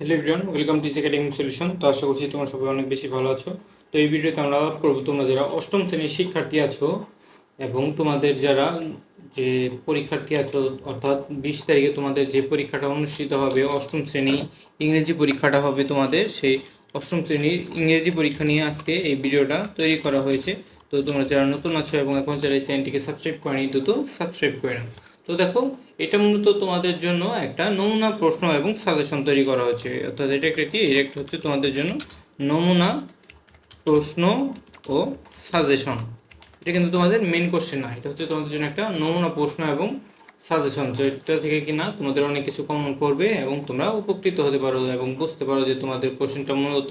Hello everyone welcome to academic solution তো আশা করছি তোমরা সবাই অনেক বেশি ভালো আছো। তো এই ভিডিওতে আমরা আলাপ করব, তোমরা যারা অষ্টম শ্রেণির শিক্ষার্থী আছো এবং তোমাদের যারা যে পরীক্ষার্থী আছো, অর্থাৎ বিশ তারিখে তোমাদের যে পরীক্ষাটা অনুষ্ঠিত হবে, অষ্টম শ্রেণি ইংরেজি পরীক্ষাটা হবে তোমাদের, সেই অষ্টম শ্রেণির ইংরেজি পরীক্ষা নিয়ে আজকে এই ভিডিওটা তৈরি করা হয়েছে। তো তোমরা যারা নতুন আছো এবং এখন যারা চ্যানেলটিকে সাবস্ক্রাইব করেনি, দ্রুত সাবস্ক্রাইব করে নাও। তো দেখো, এটা মূলত তোমাদের জন্য একটা নমুনা প্রশ্ন এবং সাজেশন তৈরি করা হয়েছে অর্থাৎ এটা একটা কি? এটা একটা হচ্ছে তোমাদের জন্য নমুনা প্রশ্ন ও সাজেশন এটা কিন্তু তোমাদের মেন কোশ্চেন না, এটা হচ্ছে তোমাদের জন্য একটা নমুনা প্রশ্ন এবং সাজেশন যেটা থেকে কি না, তোমাদের অনেক কিছু কমন পড়বে এবং তোমরা উপকৃত হতে পারো এবং বুঝতে পারো যে তোমাদের কোশ্চেনটা মূলত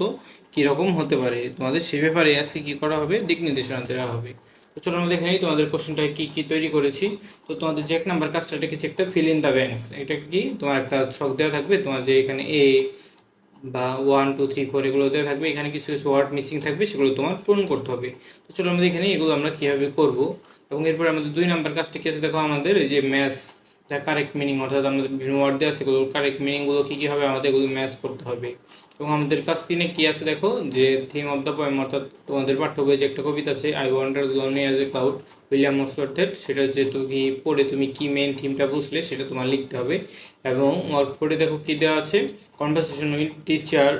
কীরকম হতে পারে। তোমাদের সে ব্যাপারে আজকে কী করা হবে? দিক নির্দেশনা দেওয়া হবে। তো চলো আমরা দেখে নিই তোমাদের কোশ্চেনটা কি কি তৈরি করেছি। তো তোমাদের যে এক নাম্বার কাজটা রেখেছি একটা ফিল ইন দ্য ব্যাংকস এটা কি? তোমার একটা ছক দেওয়া থাকবে, তোমার যে এখানে এ বা ওয়ান টু থ্রি ফোর এগুলো দেওয়া থাকবে, এখানে কিছু কিছু ওয়ার্ড মিসিং থাকবে, সেগুলো তোমার পূরণ করতে হবে। তো চলো আমরা দেখে নিই এগুলো আমরা কীভাবে করব। এবং এরপর আমাদের দুই নাম্বার কাজটা কি আছে? দেখো আমাদের এই যে ম্যাথস যা কারেক্ট মিনিং অর্থাৎ আমাদের বিভিন্ন ওয়ার্ড দেওয়া আছে সেগুলো কারেক্ট মিনিংগুলো কী কী হবে? আমাদের এগুলো ম্যাচ করতে হবে। এবং আমাদের কাছ তিনে কি আছে দেখো? যে থিম অফ দ্য পোয়েম অর্থাৎ তোমাদের পাঠ্য বইয়ে যে একটা কবিতা আছে I wander lonely as a cloud William মোর্সওয়ার্থের সেটা যে তুমি পড়ে তুমি কি মেন থিমটা বুঝলে সেটা তোমার লিখতে হবে। এবং পরে দেখো কি দেওয়া আছে? কনভারসেশন উইথ টিচার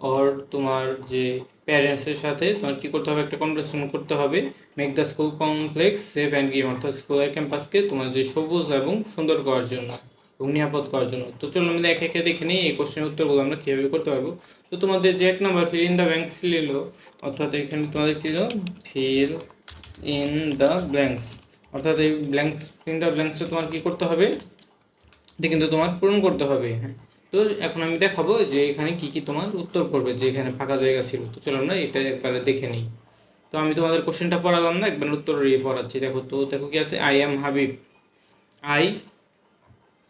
অর তোমার যে প্যারেন্টসের সাথে তোমার কী করতে হবে? একটা কনভারসেশন করতে হবে। Make the school complex safe and green অর্থাৎ স্কুলের ক্যাম্পাসকে তোমার যে সবুজ এবং সুন্দর করার জন্য। এবং নিরাপদ করার জন্য। তো চলো আমরা একে একে দেখে নিই, এই কোশ্চেনের উত্তরগুলো আমরা কীভাবে করতে পারব। তো তোমাদের যে এক number fill in the blanks নিল অর্থাৎ এখানে তোমাদের কী ফিল ইন দ্য ব্ল্যাঙ্কস অর্থাৎ এই ব্ল্যাঙ্কস ইন দ্য ব্ল্যাঙ্কসটা তোমার কী করতে হবে? এটা কিন্তু তোমার পূরণ করতে হবে। হ্যাঁ তো এখন আমি দেখাবো যে এখানে কি কি তোমার উত্তর করবে, যে এখানে ফাঁকা জায়গা ছিল। তো চলো আমরা এটা একবারে দেখে নিই। তো আমি তোমাদের কোশ্চেনটা পড়ালাম না, একবার উত্তর পড়াচ্ছি। দেখো, তো দেখো কি আছে? I am Habib I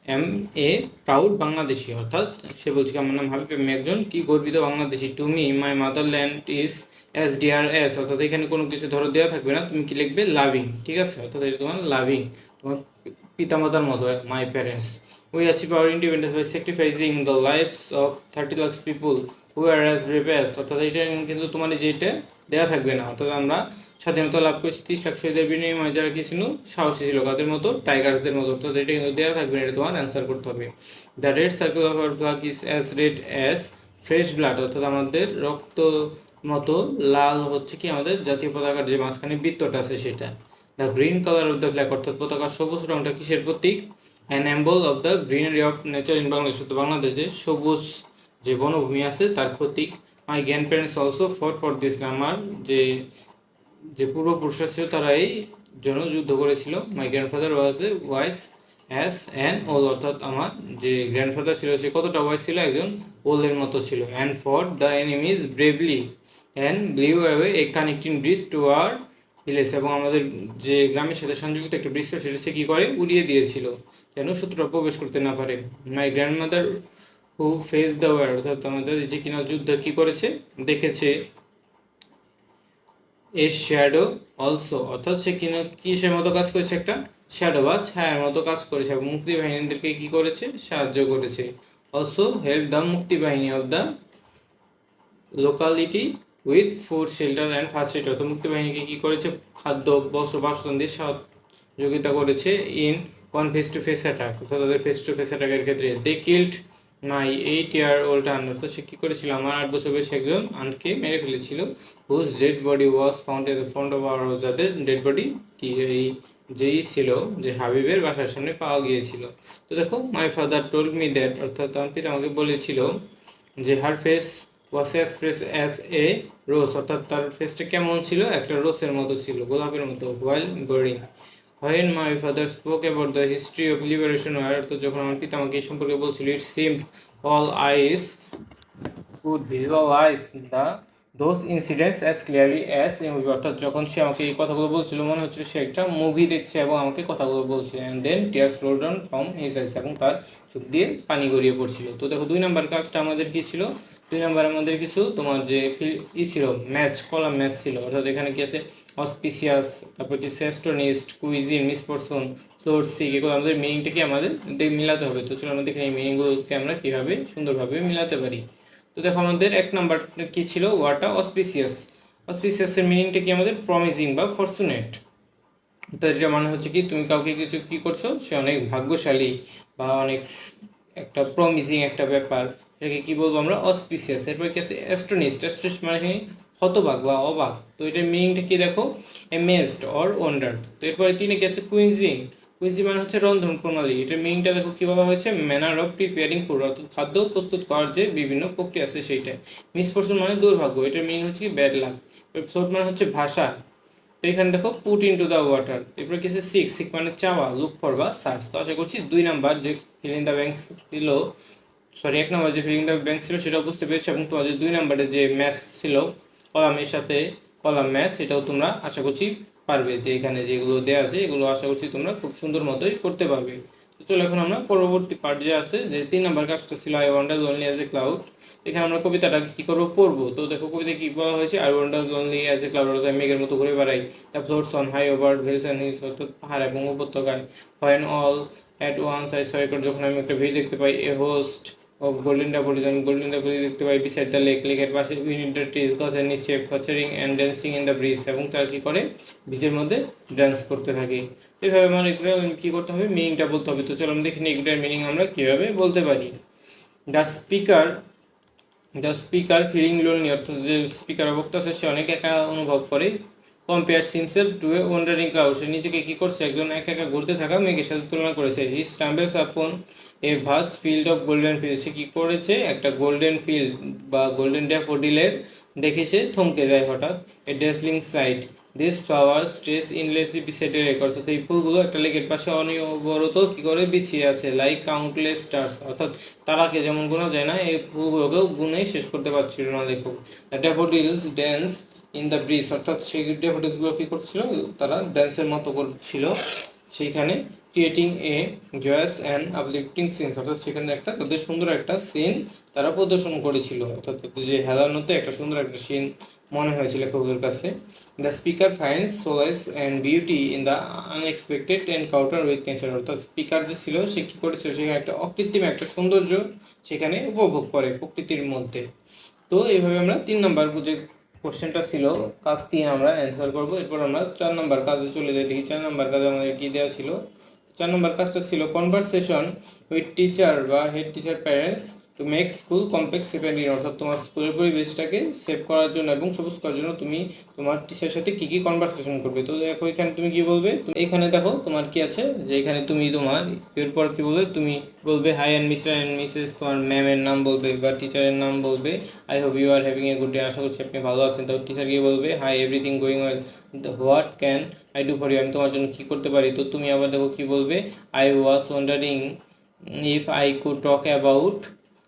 am a proud Bangladeshi, অর্থাৎ সে বলছে আমার নাম হাবিব আমি একজন, কি গর্বিত বাংলাদেশি তুমি my mother land is as dear as অর্থাৎ এখানে কোনো কিছু ধরো দেওয়া থাকবে না, তুমি কি লিখবে? লাভিং ঠিক আছে? অর্থাৎ এটা তোমার লাভিং তোমার পিতামাতার মতো my parents we achieve our independence by sacrificing the lives of thirty lakhs people who are as as অর্থাৎ এটা কিন্তু তোমার যে এটা দেওয়া থাকবে না। অর্থাৎ আমরা স্বাধীনতা লাভ করেছি তিরিশ লাখ শহীদের বিনিময়ে, যারা কি ছিল? সাহসী ছিল কাদের মতো টাইগার্সদের মতো। অর্থাৎ এটা কিন্তু দেওয়া থাকবে না, এটা তোমার অ্যান্সার করতে হবে। The red circle of our flag is as red as fresh blood অর্থাৎ আমাদের রক্ত মতো লাল হচ্ছে কি আমাদের জাতীয় পতাকার যে মাঝখানে বৃত্তটা আছে সেটা। The green colour of the flag অর্থাৎ পতাকার সবুজ রংটা কিসের প্রতীক? An emblem of the greenery of nature in Bangladesh বাংলাদেশে সবুজ যে বনভূমি আছে, তার প্রতীক my grand parents also for for this আমার যে যে পূর্বপুরুষরা ছিল তারা এই জন্য যুদ্ধ করেছিল। My grandfather was a wise as an owl অর্থাৎ আমার যে গ্র্যান্ডফাদার ছিল, সে কতটা ওয়াইস ছিল? একজন ওলের মতো ছিল and for the enemies bravely and blew away a connecting bridge to our village এবং আমাদের যে গ্রামের সাথে সংযুক্ত একটা ব্রিজ সেটা সে কী করে? উড়িয়ে দিয়েছিল, যেন শত্রুরা প্রবেশ করতে না পারে। My grandmother who face the war অর্থাৎ আমাদের যে কিনা যুদ্ধ কী করেছে? দেখেছে এ শ্যাডো অলসো অর্থাৎ সে কিনা কিসের মতো কাজ করেছে একটা? শ্যাডো বা ছায়ার মতো কাজ করেছে এবং মুক্তি বাহিনীদেরকে কি করেছে? সাহায্য করেছে। Also help the Mukti Bahini of the locality with food shelter and first aid অর্থাৎ মুক্তি বাহিনীকে কী করেছে? খাদ্য, বস্ত্র বাসন দিয়ে সহযোগিতা করেছে in one face to face attack অর্থাৎ তাদের ফেস টু ফেস অ্যাটাকের ক্ষেত্রে। They killed my eight year old আন অর্থাৎ সে কী করেছিল? আমার আট বছর বয়সী একজন আনকে মেরে ফেলেছিল whose dead body was found the front of our যাদের ডেড বডি কি এই যেই ছিল, যে হাবিবের বাসার সামনে পাওয়া গিয়েছিল। তো দেখো my father told me that অর্থাৎ আমার পিতা আমাকে বলেছিল যে her face was as fresh as a rose অর্থাৎ তার ফেসটা কেমন ছিল? একটা রোসের মতো ছিল, গোলাপের মতো while boring when my father spoke about the history of liberation war তো যখন আমার পিতা আমাকে এই সম্পর্কে বলছিল it seemed all eyes could visualise the those incidents as clearly as a movie অর্থাৎ যখন সে আমাকে এই কথাগুলো বলছিল, মনে হচ্ছিল সে একটা মুভি দেখছে এবং আমাকে কথাগুলো বলছে। And then tears roll down from his eyes এবং তার চোখ দিয়ে পানি গড়িয়ে পড়ছিল। তো দেখো, দুই নাম্বার কাজটা আমাদের কি ছিল? দুই নাম্বার আমাদের কিছু তোমার যে ই ছিল, ম্যাচ, কলাম ম্যাচ ছিল। অর্থাৎ এখানে কি আছে? অসপিসিয়াস, তারপর কি সেস্টোনিস্ট, কুইজিন মিসপরসন ফ্লোর সিক এগুলো আমাদের মিনিংটা কি আমাদের? মিলাতে হবে। তো চলো আমাদের এখানে এই মিনিংগুলোকে আমরা কীভাবে সুন্দরভাবে মিলাতে পারি। তো দেখো আমাদের এক নাম্বার কি ছিল? What a auspicious. অসপিসিয়াসের মিনিংটা কি আমাদের? প্রমিজিং বা ফরচুনেট তো এটা মানে হচ্ছে কি, তুমি কাউকে কিছু কি করছ? সে অনেক ভাগ্যশালী বা অনেক একটা প্রমিজিং একটা ব্যাপার। এটাকে কি বলব আমরা? অসপিসিয়াস। এরপর কি আছে? অ্যাস্ট্রোনিস্ট অ্যাস্ট্রোনিস্ট মানে কি? হতবাক বা অবাক। তো এটার মিনিংটা কি দেখো? অ্যামেজড অর ওয়ান্ডার্ড তো এরপরে তিনে কি আছে? কুইজিং কুইজিং মানে হচ্ছে রন্ধন প্রণালী। এটার মিনিংটা দেখো কি বলা হয়েছে? ম্যানার অফ প্রিপেয়ারিং ফুড অর্থাৎ খাদ্য প্রস্তুত করার যে বিভিন্ন প্রক্রিয়া আছে সেইটা। মিসফরচুন মানে দুর্ভাগ্য। এটার মিনিং হচ্ছে কি? ব্যাড লাক ফ্লোট মানে হচ্ছে ভাষা। তো এখানে দেখো পুট ইনটু দ্য ওয়াটার এরপরে কি আছে? সিক্স সিক মানে চাওয়া লুক ফর বা সার্চ তো আশা করছি দুই নাম্বার যে ফিল ইন দ্য ব্যাংকস ছিল সরি এক নম্বর যে ফিল ইন দ্য ব্যাংক ছিল সেটাও বুঝতে পেরেছ এবং তোমার যে দুই নাম্বারে যে ম্যাথ ছিল, কলামের সাথে কলাম ম্যাথ সেটাও তোমরা আশা করছি পারবে যে এখানে যেগুলো দেওয়া আছে, এগুলো আশা করছি তোমরা খুব সুন্দর মতোই করতে পারবে। তো চলো এখন আমরা পরবর্তী পার্ট যে আছে, যে তিন নাম্বার কাজটা ছিল I wander lonely as a cloud এখানে আমরা কবিতাটা কী করব? পড়ব। তো দেখো কবিতা কি বলা হয়েছে? I wander lonely as a cloud অর্থাৎ মেঘের মতো ঘুরে বেড়াই। The floats on high over hills and hills অর্থাৎ পাহাড় এবং উপত্যকায়। When all at once I সয়কর যখন আমি একটা ভিড় দেখতে পাই এ হোস্ট গোল্ডেন ডাবলিজ আমি গোল্ডেন ডাবলিজ দেখতে পাই বিসাইড দ্য লেক লেকের পাশে উইন্টার ট্রিজ গাছের নিচে fluttering and dancing in the breeze এবং তারা কী করে? ব্রিজের মধ্যে ডান্স করতে থাকে। এভাবে আমার এগুলো কী করতে হবে? মিনিংটা বলতে হবে। তো চলো আমরা দেখি এগুলোর মিনিং আমরা কীভাবে বলতে পারি। The speaker the speaker feeling lonely অর্থাৎ যে স্পিকার বক্তা আছে, সে অনেক একা অনুভব করে। Compare himself to a wandering cloud সে নিজেকে কী করছে? একজন একা একা ঘুরতে থাকা মেঘের সাথে তুলনা করেছে। He stumbles upon a vast field of golden field সে কী করেছে? একটা গোল্ডেন ফিল্ড বা গোল্ডেন ড্যাফোডিলের দেখে সে থমকে যায় হঠাৎ। A dazzling sight this flower stretch endlessly beside lake অর্থাৎ এই ফুলগুলো একটা লেকের পাশে অনিবরত কী করে? বিছিয়ে আছে লাইক কাউন্টলেস স্টার্স অর্থাৎ তারাকে যেমন গোনা যায় না, এই ফুলগুলোকেও গুনে শেষ করতে পারছিল না লেখক। Daffodils dance in the breeze অর্থাৎ সেই ড্যাফোডিলসগুলো কী করছিল? তারা ড্যান্সের মতো করছিল, সেইখানে creating a joyous and uplifting scenes অর্থাৎ সেখানে একটা তাদের সুন্দর একটা সিন তারা প্রদর্শন করেছিল। অর্থাৎ যে হেলানোতে একটা সুন্দর একটা সিন মনে হয়েছিল লেখকের কাছে। The speaker finds solace and beauty in the unexpected encounter with nature অর্থাৎ স্পিকার যে ছিল, সে কী করেছিল? সেখানে একটা অকৃত্রিম একটা সৌন্দর্য সেখানে উপভোগ করে প্রকৃতির মধ্যে। তো এইভাবে আমরা তিন নম্বর যে কোশ্চেনটা ছিল, কাজ তিন আমরা অ্যান্সার করব। এরপর আমরা চার নম্বর কাজে চলে যাই। দেখি চার নম্বর কাজে আমাদের কী দেওয়া ছিল? চার নম্বর কাজটা ছিল কনভারসেশন উইথ টিচার বা head teacher parents to make school complex safe and in অর্থাৎ তোমার স্কুলের পরিবেশটাকে সেভ করার জন্য এবং সবুজ করার জন্য তুমি তোমার টিচারের সাথে কী কী কনভারসেশন করবে। তো দেখো, এখানে তুমি কি বলবে? এখানে দেখো, তোমার কি আছে? যে এখানে তুমি তোমার, এরপর কি বলবে? তুমি বলবে hi and Mr and Mrs তোমার ম্যামের নাম বলবে বা টিচারের নাম বলবে I hope you are having a good day আশা করছি আপনি ভালো আছেন। তো টিচার গিয়ে বলবে hi everything going well what can I do for you আমি তোমার জন্য কী করতে পারি? তো তুমি আবার দেখো কী বলবে I was wondering if I could talk about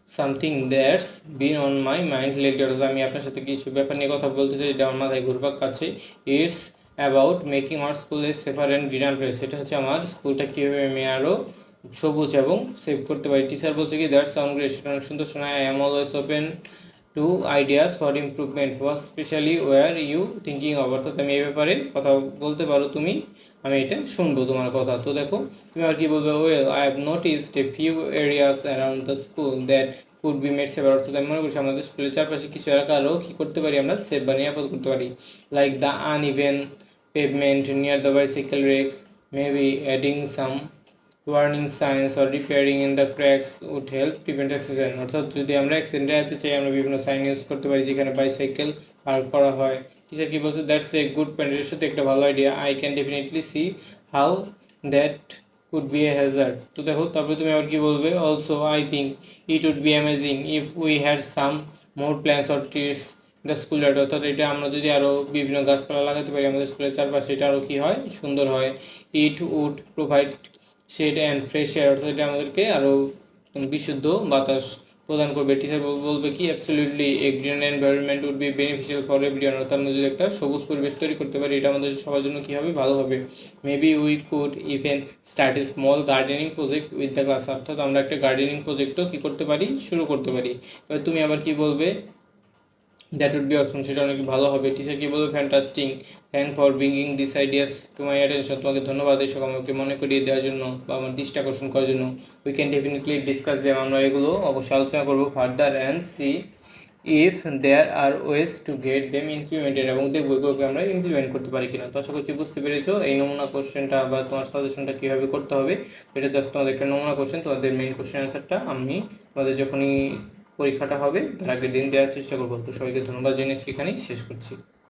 something that's been on my mind lately অর্থাৎ আমি আপনার সাথে কিছু ব্যাপার নিয়ে কথা বলতে চাই, যেটা আমার মাথায় ঘুরপাক কাছে it's about making our school a safer and greener place সেটা হচ্ছে আমার স্কুলটা কীভাবে আমি আরও সবুজ এবং সেভ করতে পারি। টিচার বলছে কি দ্যাটস সাউন্ড গ্রেট সেটা অনেক সুন্দর শোনায়। I am always open to ideas for improvement was specially were you thinking of অর্থাৎ আমি এই ব্যাপারে কথা বলতে পারো তুমি। আমি এটা শুনব তোমার কথা। তো দেখো তুমি আর কি বলবে? Well I have noticed a few areas around the school that could be made safer অর্থাৎ আমি মনে করছি আমাদের স্কুলের চারপাশে কিছু এলাকা আরও কী করতে পারি আমরা? সেভ বা নিরাপদ করতে পারি। Like the uneven pavement, near the bicycle racks, maybe adding some warning signs or repairing in the cracks would help prevent accident. অর্থাৎ যদি আমরা অ্যাক্সিডেন্ট এড়াতে চাই, আমরা বিভিন্ন সাইন ইউজ করতে পারি যেখানে বাইসাইকেল পার্ক করা হয়। টিচার কি বলছে দ্যাটস এ গুড এর সাথে একটা ভালো idea I can definitely see how that could be a hazard তো দেখো, তারপরে তুমি আবার কি বলবে? Also I think it would be amazing if we had some more plants or trees the school yard অর্থাৎ এটা আমরা যদি আরও বিভিন্ন গাছপালা লাগাতে পারি আমাদের স্কুলের চারপাশে, এটা আরও কী হয়? সুন্দর হয়। It would provide shade and fresh air অর্থাৎ এটা আমাদেরকে আরও বিশুদ্ধ বাতাস প্রদান করবে। টিচার বলবে কি absolutely a green environment would be beneficial for everyone অর্থাৎ আমরা যদি একটা সবুজ পরিবেশ তৈরি করতে পারি, এটা আমাদের সবার জন্য কী হবে? ভালো হবে। Maybe we could even start a small gardening project with the class অর্থাৎ আমরা একটা গার্ডেনিং প্রজেক্টও কী করতে পারি? শুরু করতে পারি। এবার তুমি আবার কি বলবে? দ্যাট উড বি অপশন সেটা অনেক ভালো হবে। টিচার কি বলবে? Fantastic thank for bringing this ideas to my attention তোমাকে ধন্যবাদ এসব আমাকে মনে করিয়ে দেওয়ার জন্য বা আমার দৃষ্টি আকর্ষণ করার জন্য। We can definitely discuss them আমরা এগুলো অবশ্যই আলোচনা করব further and see if there are ways to get them implemented এবং দেখব এগুলোকে আমরা ইমপ্লিমেন্ট করতে পারি কিনা। তো আশা করছি বুঝতে পেরেছ এই নমুনা কোশ্চেনটা বা তোমার সাজেশনটা কীভাবে করতে হবে। এটা জাস্ট তোমাদের একটা নমুনা কোশ্চেন তোমাদের মেইন কোশ্চেন অ্যান্সারটা আমি তোমাদের যখনই পরীক্ষাটা হবে। তার আগের দিন দেওয়ার চেষ্টা করব। তো সবাইকে ধন্যবাদ জেনে এখানেই শেষ করছি।